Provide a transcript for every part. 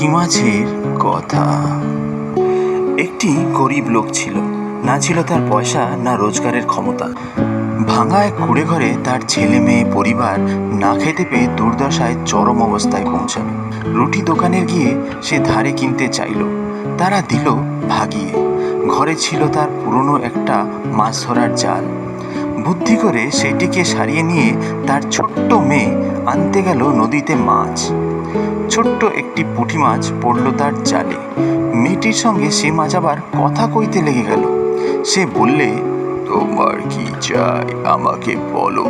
পুঁটি মাছের কথা। একটি গরিব লোক ছিল। না ছিল তার পয়সা, না রোজগারের ক্ষমতা। ভাঙা এক কুড়ে ঘরে তার ছেলে মেয়ে পরিবার না খেতে পেয়ে দুর্দশায় চরম অবস্থায় পৌঁছালো। রুটি দোকানে গিয়ে সে ধারে কিনতে চাইল। তারা দিল ভাগিয়ে। ঘরে ছিল তার পুরনো একটা মাছ ধরার জাল। বুদ্ধি করে সেটিকে সারিয়ে নিয়ে তার ছোট্ট মেয়ে আনতে গেল নদীতে মাছ। ছোট্ট একটি পুঁটি মাছ পড়ল তার জালে। মেয়েটির সঙ্গে সে মাছ আবার কথা কইতে লেগে গেল। সে বললে, তোমার কি চাই? আমাকে বলো।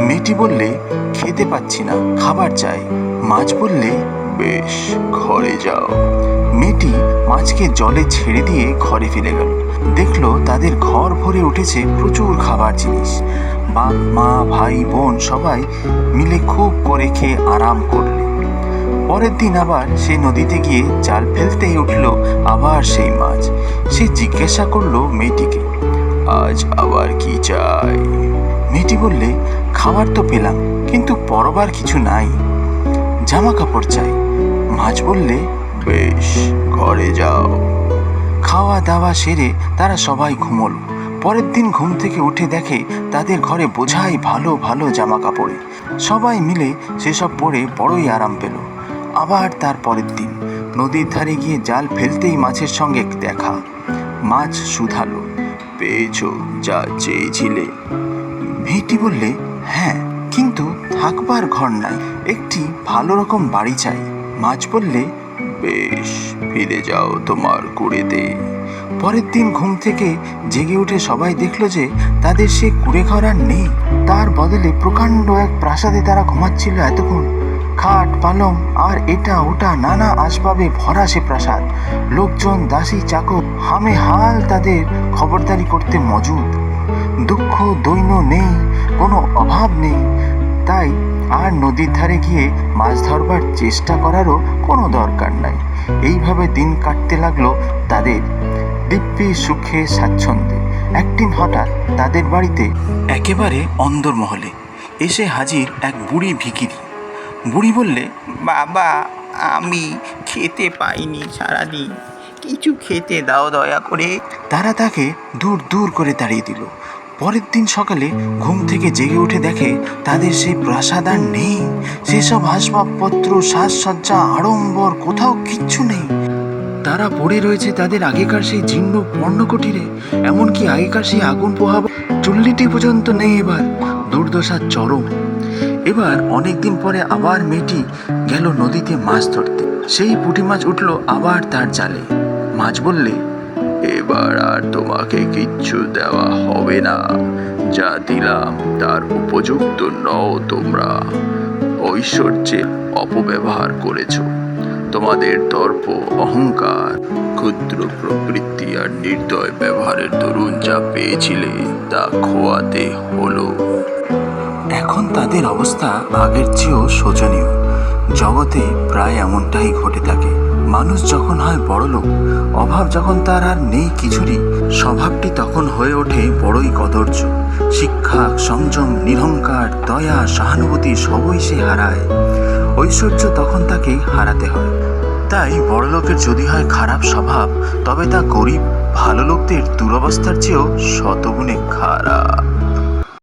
মেয়েটি বললে, খেতে পাচ্ছি না, খাবার চাই। মাছ বললে, বেশ, ঘরে যাও। মেয়েটি মাছকে জলে ছেড়ে দিয়ে ঘরে ফিরে গেল। দেখল তাদের ঘর ভরে উঠেছে প্রচুর খাবার জিনিস। বাপ, মা, ভাই, বোন সবাই মিলে খুব করে খেয়ে আরাম করলে। পরের দিন আবার সে নদীতে গিয়ে জাল ফেলতেই উঠল আবার সেই মাছ। সে জিজ্ঞাসা করল মেয়েটিকে, আজ আবার কি চাই? মেয়েটি বললে, খাবার তো পেলাম, কিন্তু পরবার কিছু নাই। জামা কাপড় চাই। মাছ বললে, বেশ, ঘরে যাও। খাওয়া দাওয়া সেরে তারা সবাই ঘুমোলো। পরের দিন ঘুম থেকে উঠে দেখে তাদের ঘরে বোঝাই ভালো ভালো জামা কাপড়ে সবাই মিলে সেসব পরে বড়ই আরাম পেল। আবার তার পরের দিন, নদীর ধারে গিয়ে জাল ফেলতেই মাছের সঙ্গে দেখা। মাছ শুধালো, পেয়েছ যা চেয়েছিলে। মেয়েটি বললে হ্যাঁ কিন্তু থাকবার ঘর নাই, একটি ভালো রকম বাড়ি চাই। মাছ বললে, বেশ, ফিরে যাও তোমার কুড়েতে। পরের দিন ঘুম থেকে জেগে উঠে সবাই দেখল যে তাদের সে কুড়ে ঘর আর নেই। তার বদলে প্রকাণ্ড এক প্রাসাদে তারা ঘুমাচ্ছিল এতক্ষণ। খাট, পালং আর এটা ওটা নানা আসবাবে ভরা সে প্রাসাদ। লোকজন, দাসী, চাকর, হামে হাল তাদের খবরদারি করতে মজুদ। দুঃখ, দৈন্য নেই, কোনো অভাব নেই। তাই আর নদীর ধারে গিয়ে মাছ ধরবার চেষ্টা করারও কোনো দরকার নাই। এইভাবে দিন কাটতে লাগল তাদের। দিব্যি সুখে স্বাচ্ছন্দ্যে। একদিন হঠাৎ তাদের বাড়িতে একেবারে অন্দরমহলে এসে হাজির এক বুড়ি ভিকিরি। বুড়ি বললে, বাবা, আমি খেতে পাইনি সারাদিন। কিছু খেতে দাও দয়া করে। তারা তাকে দূর দূর করে তাড়িয়ে দিল। পরের দিন সকালে ঘুম থেকে জেগে উঠে দেখে তাদের সেই প্রাসাদ আর নেই। সেসব আসবাবপত্র, সাজসজ্জা, আড়ম্বর, কোথাও কিচ্ছু নেই। তারা পড়ে রয়েছে তাদের আগেকার সেই জীর্ণ পর্ণকুটিরে, এমনকি আগেকার সেই আগুন পোহাব চুল্লিটি পর্যন্ত নেই এবার, দুর্দশার চরম। এবার অনেক দিন পরে আবার মেয়েটি গেল নদীতে মাছ ধরতে। সেই পুঁটি মাছ উঠল আবার তার জালে। মাছ বললে, এবার আর তোমাকে কিচ্ছু দেওয়া হবে না। যা দিলাম তার উপযুক্ত নও তোমরা। ঐশ্বর্যে অপব্যবহার করেছ। তোমাদের দর্প অহংকার, ক্ষুদ্র প্রবৃত্তি আর নির্দয় ব্যবহারের দরুন যা পেয়েছিলে তা খোয়াতে হলো। এখন তাদের অবস্থা আগের চেয়েও শোচনীয়। জগতে প্রায় এমনটাই ঘটে থাকে। মানুষ যখন হয় বড়লোক, অভাব যখন তার আর নেই কিছুরই, স্বভাবটি তখন হয়ে ওঠে বড়ই কদর্য। শিক্ষা, সংযম, নিরহংকার, দয়া, সহানুভূতি সবই সে হারায়। ঐশ্বর্য তখন তাকেই হারাতে হয়। তাই বড়লোকের যদি হয় খারাপ স্বভাব, তবে তা গরিব, ভালো লোকদের দুরবস্থার চেয়েও শতগুণে খারাপ।